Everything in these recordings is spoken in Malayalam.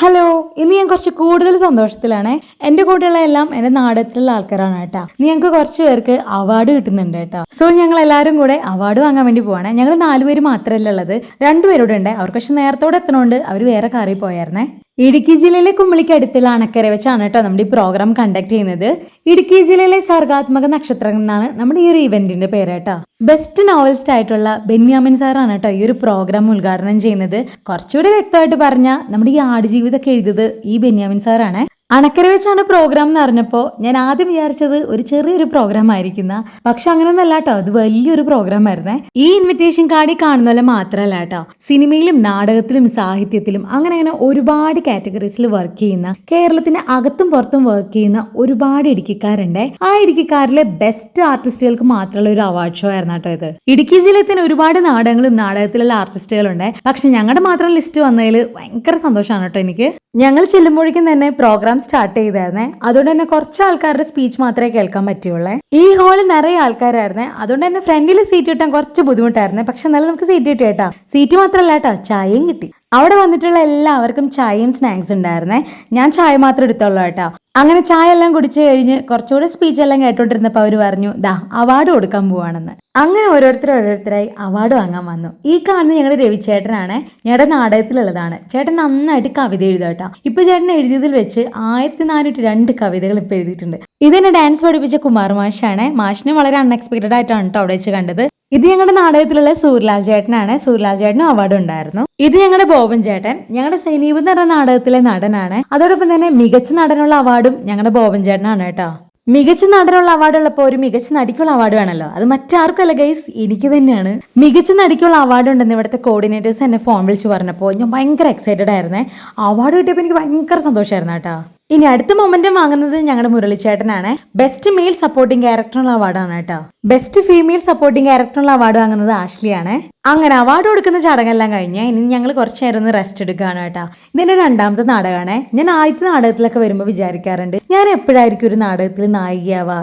ഹലോ ഇന്ന് ഞാൻ കുറച്ച് കൂടുതൽ സന്തോഷത്തിലാണ്. എന്റെ കൂടെയുള്ള എല്ലാം എന്റെ നാടകത്തിലുള്ള ആൾക്കാരാണ് കേട്ടോ. ഞങ്ങൾക്ക് കുറച്ച് പേർക്ക് അവാർഡ് കിട്ടുന്നുണ്ട് കേട്ടോ. സോ ഞങ്ങൾ എല്ലാവരും കൂടെ അവാർഡ് വാങ്ങാൻ വേണ്ടി പോവാണ്. ഞങ്ങൾ നാലുപേര് മാത്രമല്ല ഉള്ളത്. രണ്ടുപേരോട് ഉണ്ട്. അവർക്ക് പക്ഷെ നേരത്തോടെ എത്തണോണ്ട് അവർ വേറെ കാറിൽ പോയായിരുന്നേ. ഇടുക്കി ജില്ലയിലെ കുമ്പളിക്ക് അടുത്തുള്ള അണക്കര വെച്ചാണ് കേട്ടോ നമ്മുടെ ഈ പ്രോഗ്രാം കണ്ടക്ട് ചെയ്യുന്നത്. ഇടുക്കി ജില്ലയിലെ സർഗാത്മക നക്ഷത്രം എന്നാണ് നമ്മുടെ ഈ ഒരു ഇവന്റിന്റെ പേര് കേട്ടോ. ബെസ്റ്റ് നോവലിസ്റ്റ് ആയിട്ടുള്ള ബെന്യാമിൻ സാറാണ് കേട്ടോ ഈ ഒരു പ്രോഗ്രാം ഉദ്ഘാടനം ചെയ്യുന്നത്. കുറച്ചുകൂടി വ്യക്തമായിട്ട് പറഞ്ഞാൽ നമ്മുടെ ഈ ആടുജീവിതമൊക്കെ എഴുതിയത് ഈ ബെന്യാമിൻ സാറാണ് അണക്കര വെച്ചാണ് പ്രോഗ്രാം എന്ന് അറിഞ്ഞപ്പോൾ ഞാൻ ആദ്യം വിചാരിച്ചത് ഒരു ചെറിയൊരു പ്രോഗ്രാം ആയിരിക്കുന്ന. പക്ഷെ അങ്ങനെയൊന്നല്ല കേട്ടോ അത് വലിയൊരു പ്രോഗ്രാം ആയിരുന്നേ. ഈ ഇൻവിറ്റേഷൻ കാർഡിൽ കാണുന്ന പോലെ മാത്രമല്ല കേട്ടോ സിനിമയിലും നാടകത്തിലും സാഹിത്യത്തിലും അങ്ങനെ അങ്ങനെ ഒരുപാട് കാറ്റഗറീസിൽ വർക്ക് ചെയ്യുന്ന കേരളത്തിന് അകത്തും പുറത്തും വർക്ക് ചെയ്യുന്ന ഒരുപാട് ഇടുക്കിക്കാരുണ്ട്. ആ ഇടുക്കിക്കാരിലെ ബെസ്റ്റ് ആർട്ടിസ്റ്റുകൾക്ക് മാത്രമുള്ള ഒരു അവാർഡ് ഷോ ആയിരുന്നു കേട്ടോ ഇത്. ഇടുക്കി ജില്ലയിൽ തന്നെ ഒരുപാട് നാടകങ്ങളും നാടകത്തിലുള്ള ആർട്ടിസ്റ്റുകളുണ്ട് പക്ഷെ ഞങ്ങളുടെ മാത്രം ലിസ്റ്റ് വന്നതിൽ ഭയങ്കര സന്തോഷമാണ് കേട്ടോ എനിക്ക്. ഞങ്ങൾ ചെല്ലുമ്പോഴേക്കും തന്നെ പ്രോഗ്രാം സ്റ്റാർട്ട് ചെയ്തായിരുന്നേ. അതുകൊണ്ട് തന്നെ കുറച്ച് ആൾക്കാരുടെ സ്പീച്ച് മാത്രമേ കേൾക്കാൻ പറ്റുള്ളൂ. ഈ ഹാളിൽ നിറയെ ആൾക്കാരായിരുന്നേ. അതുകൊണ്ട് തന്നെ ഫ്രണ്ടിൽ സീറ്റ് കിട്ടാൻ കുറച്ച് ബുദ്ധിമുട്ടായിരുന്നേ. പക്ഷെ എന്നാലും നമുക്ക് സീറ്റ് കിട്ടി കേട്ടോ. സീറ്റ് മാത്രമല്ല കേട്ടോ ചായയും കിട്ടി. അവിടെ വന്നിട്ടുള്ള എല്ലാവർക്കും ചായയും സ്നാക്സ് ഉണ്ടായിരുന്നേ. ഞാൻ ചായ മാത്രം എടുത്തോളൂ കേട്ടോ. അങ്ങനെ ചായ എല്ലാം കുടിച്ചു കഴിഞ്ഞ് കുറച്ചുകൂടെ സ്പീച്ച് എല്ലാം കേട്ടോണ്ടിരുന്നപ്പോൾ അവർ പറഞ്ഞു ദാ അവാർഡ് കൊടുക്കാൻ പോവാണെന്ന്. അങ്ങനെ ഓരോരുത്തർ ഓരോരുത്തരായി അവാർഡ് വാങ്ങാൻ വന്നു. ഈ കാണുന്ന ഞങ്ങളുടെ രവിചേട്ടനാണ് ഞങ്ങളുടെ നാടകത്തിലുള്ളതാണ്. ചേട്ടൻ നന്നായിട്ട് കവിത എഴുതാം കേട്ടോ ഇപ്പൊ ചേട്ടൻ എഴുതിയതിൽ വെച്ച് ആയിരത്തി നാനൂറ്റി രണ്ട് കവിതകൾ ഇപ്പൊ എഴുതിയിട്ടുണ്ട്. ഇതെന്നെ ഡാൻസ് പഠിപ്പിച്ച കുമാർ മാഷാണ്. മാഷിനെ വളരെ അൺഎക്സ്പെക്ടഡ് ആയിട്ടാണ് കേട്ടോ അവിടെ വെച്ച് കണ്ടത്. ഇത് ഞങ്ങളുടെ നാടകത്തിലുള്ള സൂര്യലാൽ ചേട്ടനാണ്. സൂര്യലാൽ ചേട്ടനും അവാർഡ് ഉണ്ടായിരുന്നു. ഇത് ഞങ്ങളുടെ ബോബൻ ചേട്ടൻ. ഞങ്ങളുടെ സൈനീബ് എന്ന് പറഞ്ഞ നാടകത്തിലെ നടനാണ്. അതോടൊപ്പം തന്നെ മികച്ച നടനുള്ള അവാർഡും ഞങ്ങളുടെ ബോബൻ ചേട്ടനാണ് കേട്ടോ. മികച്ച നടനുള്ള അവാർഡ് ഉള്ളപ്പോൾ ഒരു മികച്ച നടിക്കുള്ള അവാർഡ് വേണമല്ലോ അത് മറ്റാർക്കല്ല ഗൈസ് എനിക്ക് തന്നെയാണ്. മികച്ച നടിക്കുള്ള അവാർഡ് ഉണ്ടെന്ന് ഇവിടുത്തെ കോർഡിനേറ്റേഴ്സ് എന്നെ ഫോൺ വിളിച്ച് പറഞ്ഞപ്പോൾ ഞാൻ ഭയങ്കര എക്സൈറ്റഡ് ആയിരുന്നേ. അവാർഡ് കിട്ടിയപ്പോൾ എനിക്ക് ഭയങ്കര സന്തോഷമായിരുന്നു കേട്ടോ. ഇനി അടുത്ത മൊമെന്റം വാങ്ങുന്നത് ഞങ്ങളുടെ മുരളിച്ചേട്ടനാണ്. ബെസ്റ്റ് മെയിൽ സപ്പോർട്ടിംഗ് ക്യാരക്ടറിനുള്ള അവാർഡാണ് കേട്ടോ. ബെസ്റ്റ് ഫീമെയിൽ സപ്പോർട്ടിംഗ് ക്യാരക്ടറിനുള്ള അവാർഡ് വാങ്ങുന്നത് ആഷ്ലിയാണ്. അങ്ങനെ അവാർഡ് കൊടുക്കുന്ന ചടങ്ങെല്ലാം കഴിഞ്ഞ് ഇനി ഞങ്ങൾ കുറച്ച് നേരം ഒന്ന് റെസ്റ്റ് എടുക്കുകയാണ് കേട്ടോ. ഇതിന്റെ രണ്ടാമത്തെ നാടകമാണ് ഞാൻ ആദ്യത്തെ നാടകത്തിലൊക്കെ വരുമ്പോൾ വിചാരിക്കാറുണ്ട് ഞാൻ എപ്പോഴായിരിക്കും ഒരു നാടകത്തിൽ നായികയാവാ?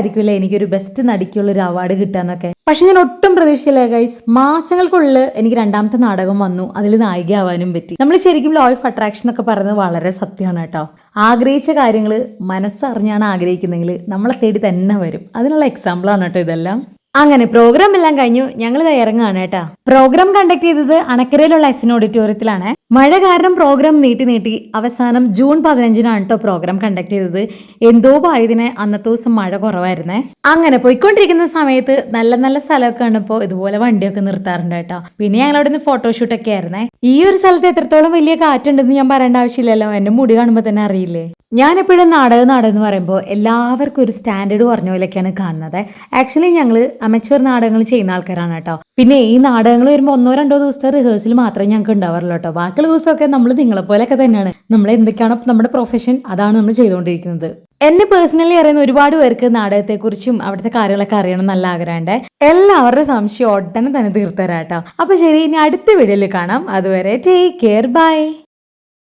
എനിക്ക് എനിക്കൊരു ബെസ്റ്റ് നടിക്കുള്ള ഒരു അവാർഡ് കിട്ടാന്നൊക്കെ. പക്ഷെ ഞാൻ ഒട്ടും പ്രതീക്ഷിച്ചില്ല ഗൈസ് മാസങ്ങൾക്കുള്ളിൽ എനിക്ക് രണ്ടാമത്തെ നാടകം വന്നു. അതിൽ നായികയാവാനും പറ്റി. നമ്മൾ ശരിക്കും ലോ ഓഫ് അട്രാക്ഷൻ എന്നൊക്കെ പറയുന്നത് വളരെ സത്യമാണ് കേട്ടോ. ആഗ്രഹിച്ച കാര്യങ്ങൾ മനസ്സറിഞ്ഞാണ് ആഗ്രഹിക്കുന്നതെങ്കിൽ നമ്മളെ തേടി തന്നെ വരും. അതിനുള്ള എക്സാമ്പിളാണ് കേട്ടോ ഇതെല്ലാം. അങ്ങനെ പ്രോഗ്രാം എല്ലാം കഴിഞ്ഞു. ഞങ്ങൾ ഇറങ്ങുകയാണ് കേട്ടോ. പ്രോഗ്രാം കണ്ടക്ട് ചെയ്തത് അണക്കരയിലുള്ള എസ് എൻ ഓഡിറ്റോറിയത്തിലാണ് മഴ കാരണം പ്രോഗ്രാം നീട്ടി നീട്ടി അവസാനം ജൂൺ പതിനഞ്ചിനാണ് കേട്ടോ പ്രോഗ്രാം കണ്ടക്ട് ചെയ്തത്. എന്തോ ആയതിനെ അന്നത്തെ ദിവസം മഴ കുറവായിരുന്നേ. അങ്ങനെ പോയിക്കൊണ്ടിരിക്കുന്ന സമയത്ത് നല്ല നല്ല സ്ഥലമൊക്കെ കണ്ടപ്പോൾ ഇതുപോലെ വണ്ടിയൊക്കെ നിർത്താറുണ്ട് കേട്ടോ. പിന്നെ ഞങ്ങൾ അവിടെ നിന്ന് ഫോട്ടോഷൂട്ടൊക്കെ ആയിരുന്നേ. ഈ ഒരു സ്ഥലത്ത് എത്രത്തോളം വലിയ കാറ്റുണ്ടെന്ന് ഞാൻ പറയേണ്ട ആവശ്യമില്ലല്ലോ. എന്റെ മുടി കാണുമ്പോൾ തന്നെ അറിയില്ലേ? ഞാൻ എപ്പോഴും നാടകം നാടകം എന്ന് പറയുമ്പോൾ എല്ലാവർക്കും ഒരു സ്റ്റാൻഡേർഡ് പറഞ്ഞ പോലെയൊക്കെയാണ് കാണുന്നത്. ആക്ച്വലി ഞങ്ങൾ അമച്വർ നാടകങ്ങൾ ചെയ്യുന്ന ആൾക്കാരാണ് കേട്ടോ. പിന്നെ ഈ നാടകങ്ങൾ വരുമ്പോൾ ഒന്നോ രണ്ടോ ദിവസത്തെ റിഹേഴ്സൽ മാത്രമേ ഞങ്ങൾക്ക് ഉണ്ടാവാറുള്ളൂ കേട്ടോ. ബാക്കിയുള്ള ദിവസമൊക്കെ നമ്മൾ നിങ്ങളെ പോലെയൊക്കെ തന്നെയാണ്. നമ്മൾ എന്തൊക്കെയാണോ നമ്മുടെ പ്രൊഫഷൻ അതാണ് നമ്മൾ ചെയ്തുകൊണ്ടിരിക്കുന്നത്. എന്നെ പേഴ്സണലി അറിയുന്ന ഒരുപാട് പേർക്ക് നാടകത്തെക്കുറിച്ചും അവിടുത്തെ കാര്യങ്ങളൊക്കെ അറിയണം നല്ല ആഗ്രഹമുണ്ട്. എല്ലാവരുടെ സംശയം ഉടനെ തന്നെ തീർത്തരാട്ടോ. അപ്പൊ ശരി ഇനി അടുത്ത വീഡിയോയിൽ കാണാം. അതുവരെ ടേക്ക് കെയർ ബൈ